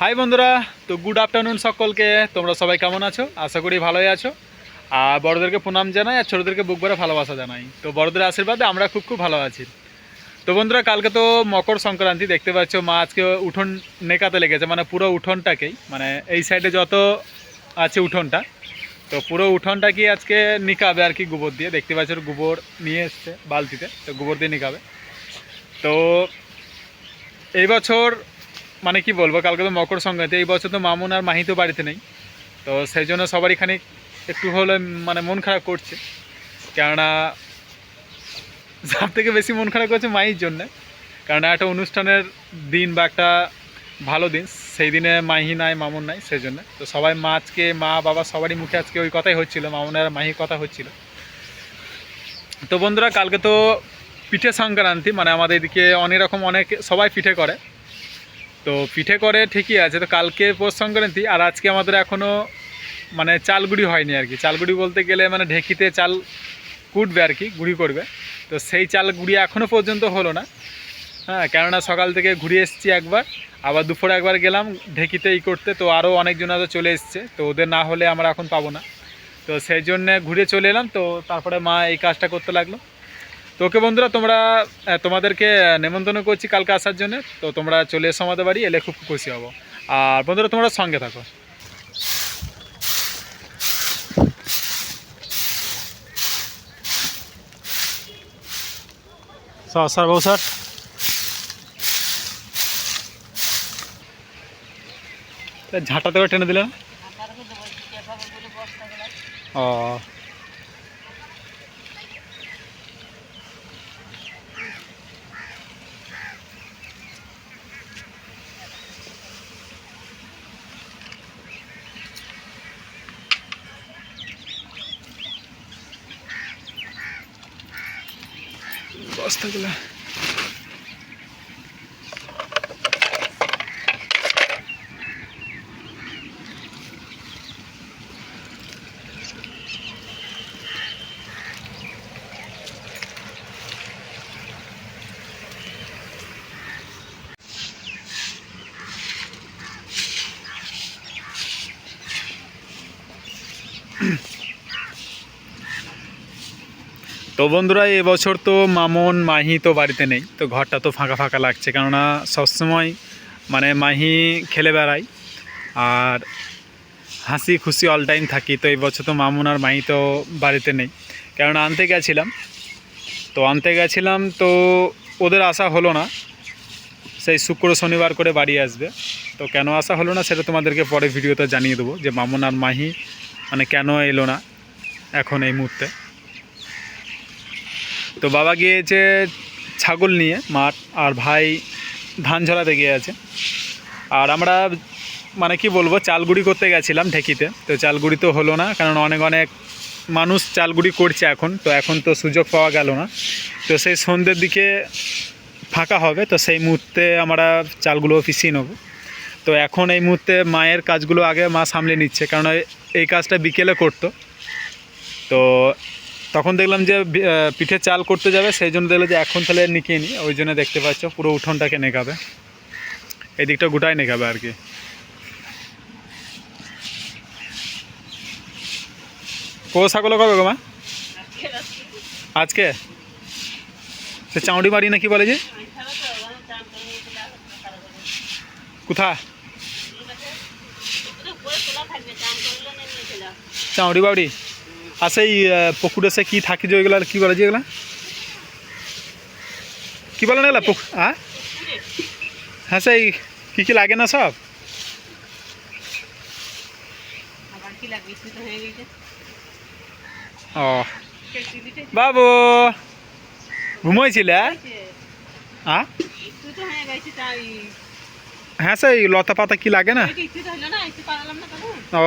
High বন্ধুরা। তো good afternoon সকলকে। তোমরা সবাই কেমন আছো? আশা করি ভালোই আছো। আর বড়োদেরকে প্রণাম জানাই, আর ছোটোদেরকে বুক ভরে ভালোবাসা জানাই। তো বড়োদের আশীর্বাদে আমরা খুব খুব ভালো আছি। তো বন্ধুরা, কালকে তো মকর সংক্রান্তি, দেখতে পাচ্ছ মা আজকে উঠোন নেকাতে লেগেছে মানে পুরো উঠোনটাকেই। মানে এই সাইডে যত আছে উঠোনটা, তো পুরো উঠোনটা কি আজকে নিকাবে আর কি গোবর দিয়ে। দেখতে পাচ্ছ গোবর নিয়ে এসছে বালতিতে, তো গোবর দিয়ে নিকাবে। তো এই বছর মানে কি বলব, কালকে তো মকর সংক্রান্তি, এই বছর তো মামুন আর মাহি তো বাড়িতে নেই। তো সেই জন্য সবারই খানিক একটু হলে মানে মন খারাপ করছে। কেননা, সব থেকে বেশি মন খারাপ করছে মাহির জন্য। কারণ একটা অনুষ্ঠানের দিন বা একটা ভালো দিন, সেই দিনে মাহি নাই, মামুন নাই, সেই জন্য। তো সবাই মা আজকে, মা, বাবা সবারই মুখে আজকে ওই কথাই হচ্ছিল, মামুনের মাহির কথা হচ্ছিল। তো বন্ধুরা, কালকে তো পিঠে সংক্রান্তি মানে আমাদের এদিকে অনেক রকম অনেক সবাই পিঠে করে। তো পিঠে করে ঠিকই আছে, তো কালকে পৌষ সংক্রান্তি আর আজকে আমাদের এখনও মানে চাল গুঁড়ি হয়নি আর কি। চাল গুঁড়ি বলতে গেলে মানে ঢেকিতে চাল কুটবে আর কি, গুঁড়ি করবে। তো সেই চাল গুঁড়ি এখনও পর্যন্ত হলো না। হ্যাঁ কেননা সকাল থেকে ঘুরে এসেছি একবার, আবার দুপুরে একবার গেলাম ঢেকিতে ই করতে, তো আরও অনেকজন আরও চলে এসছে, তো ওদের না হলে আমরা এখন পাবো না। তো সেই জন্যে ঘুরে চলে এলাম, তো তারপরে মা এই কাজটা করতে লাগল। তো ওকে বন্ধুরা তোমরা তোমাদেরকে নেমন্তন্ন করছি কালকে আসার জন্য। তো তোমরা চলে এসো আমাদের বাড়ি এলে খুব খুশি হব। আর বন্ধুরা তোমরা সঙ্গে থাকো। স্যার স্যার বউ স্যার। ঝাঁটাতে টেনে দিলেন ও। বস্তাগুলো তো বন্ধুরা এবছর তো মামন, মাহি তো বাড়িতে নেই, তো ঘরটা তো ফাঁকা ফাঁকা লাগছে। কেননা সবসময় মানে মাহি খেলে বেড়ায়, আর হাসি খুশি অল টাইম থাকি, তো এই বছর তো মামুন আর মাহি তো বাড়িতে নেই। কেননা আনতে গেছিলাম, তো আনতে গেছিলাম তো ওদের আসা হলো না, সেই শুক্র শনিবার করে বাড়ি আসবে। তো কেন আসা হলো না সেটা তোমাদেরকে পরে ভিডিওতে জানিয়ে দেবো, যে মামুন আর মাহি মানে কেন এলো না এখন এই মুহূর্তে। তো বাবা গিয়েছে ছাগল নিয়ে, মাঠ, আর ভাই ধান ঝরাতে গিয়েছে। আর আমরা মানে কি বলব, চালগুড়ি করতে গেছিলাম ঢেকিতে। তো চালগুড়ি তো হলো না, কারণ অনেক অনেক মানুষ চালগুড়ি করছে এখন, তো এখন তো সুযোগ পাওয়া গেল না। তো সেই সন্ধ্যের দিকে ফাঁকা হবে, তো সেই মুহূর্তে আমরা চালগুলো পিছিয়ে নেব। তো এখন এই মুহূর্তে মায়ের কাজগুলো আগে মা সামলে নিচ্ছে, কারণ এই- এই কাজটা বিকেলে করতো। তো তখন দেখলাম যে পিঠে চাল করতে যাবে, সেই জন্য দেখল যে এখন তাহলে নিকিয়ে নি ওই জন্য দেখতে পাচ্ছ, পুরো উঠোনটাকে নেকাবে। এই দিকটা গোটাই নেকাবে আর কি। কো ছাগল কবে গো মা? আজকে? সে চাউড়ি বাড়ি নাকি বলে যে? কোথা? চাউড়ি বাড়ি আর সেই আহ, পুকুরে সে কী থাকে যে ওইগুলো কী বলে যে এগুলা? কী বলে না এগুলা পুক হ্যাঁ হ্যাঁ সেই কী কী লাগে না সব? ও। বাবু! ঘুমোইছিলে? হ্যাঁ হ্যাঁ সেই লতা পাতা কি লাগে না? ও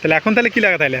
তাহলে এখন তাহলে কি লাগে তাহলে?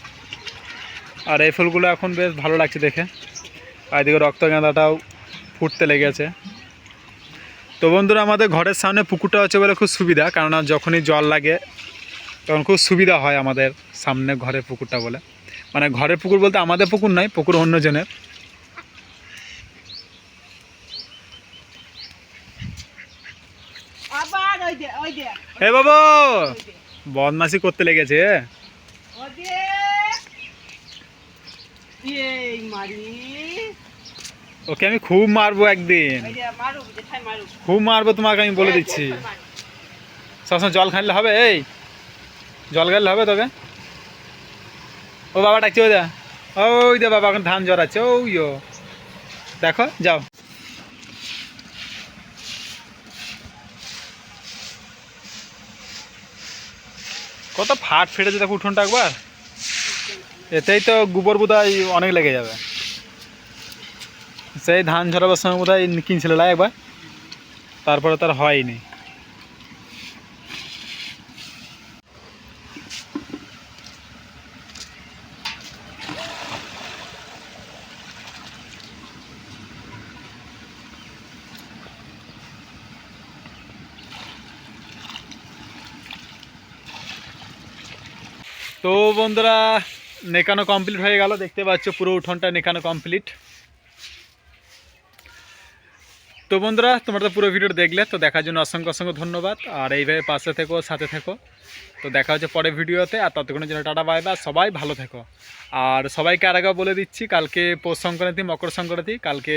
আর এই ফুলগুলো এখন বেশ ভালো লাগছে দেখে। আর এদিকে রক্তগাঁদাটাও ফুটতে লেগেছে। তো বন্ধুরা আমাদের ঘরের সামনে পুকুরটা হচ্ছে বলে খুব সুবিধা কেননা যখনই জল লাগে তখন খুব সুবিধা হয় আমাদের সামনে ঘরের পুকুরটা বলে। মানে ঘরের পুকুর বলতে আমাদের পুকুর নয় পুকুর অন্যজনের হে বাবু! বদমাসি করতে লেগেছে ওই দে এই মারি। ওকে আমি খুব মারবো একদিন। ওই খুব মারবো তোমাকে আমি বলে দিচ্ছি। সবসময় জল খাইলে হবে? এই জল খাইলে হবে তবে ও বাবা ডাকছে ওই দা। ওই দে বাবা এখন ধান জড়াচ্ছে ওই ও। দেখো যাও। কত ফাট ফেটেছে দেখো উঠোনটা একবার। এতেই তো গোবর বোধহয় অনেক লেগে যাবে। সেই ধান ঝরাবার সময় বোধহয় কিনছিল একবার, তারপরে তার হয়নি। তো বন্ধুরা নেকানো কমপ্লিট হয়ে গেল, দেখতে পাচ্ছ পুরো উঠোনটা নেকানো কমপ্লিট তো বন্ধুরা, তোমরা তো পুরো ভিডিও দেখলে, তো দেখার জন্য অসংখ্য অসংখ্য ধন্যবাদ। আর এইভাবে পাশে থেকো, সাথে থেকো। তো দেখা হচ্ছে পরের ভিডিওতে, আর ততক্ষণের জন্য টাটা, বাই বাই, সবাই ভালো থেকো। আর সবাইকে আর আগে বলে দিচ্ছি, কালকে পৌষ সংক্রান্তি, মকর সংক্রান্তি, কালকে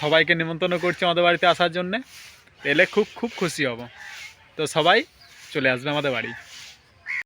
সবাইকে নিমন্ত্রণ করছি আমাদের বাড়িতে আসার জন্যে। এলে খুব খুব খুশি হব। তো সবাই চলে আসবে আমাদের বাড়ি।